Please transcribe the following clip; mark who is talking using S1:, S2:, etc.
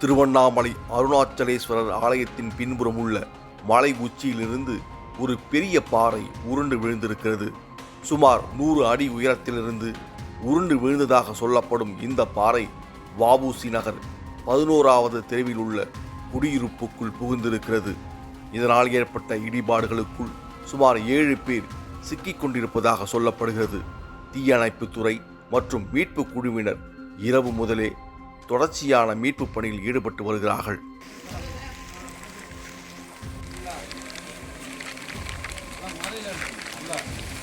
S1: திருவண்ணாமலை அருணாச்சலேஸ்வரர் ஆலயத்தின் பின்புறம் உள்ள மலை உச்சியிலிருந்து ஒரு பெரிய பாறை உருண்டு விழுந்திருக்கிறது. சுமார் நூறு அடி உயரத்திலிருந்து உருண்டு விழுந்ததாக சொல்லப்படும் இந்த பாறை வாபூசி நகர் பதினோராவது தெருவில் உள்ள குடியிருப்புக்குள் புகுந்திருக்கிறது. இதனால் ஏற்பட்ட இடிபாடுகளுக்குள் சுமார் ஏழு பேர் சிக்கிக் கொண்டிருப்பதாக சொல்லப்படுகிறது. தீயணைப்புத்துறை மற்றும் மீட்பு குழுவினர் இரவு முதலே தொடர்ச்சியான மீட்பு பணியில் ஈடுபட்டு வருகிறார்கள் Yeah.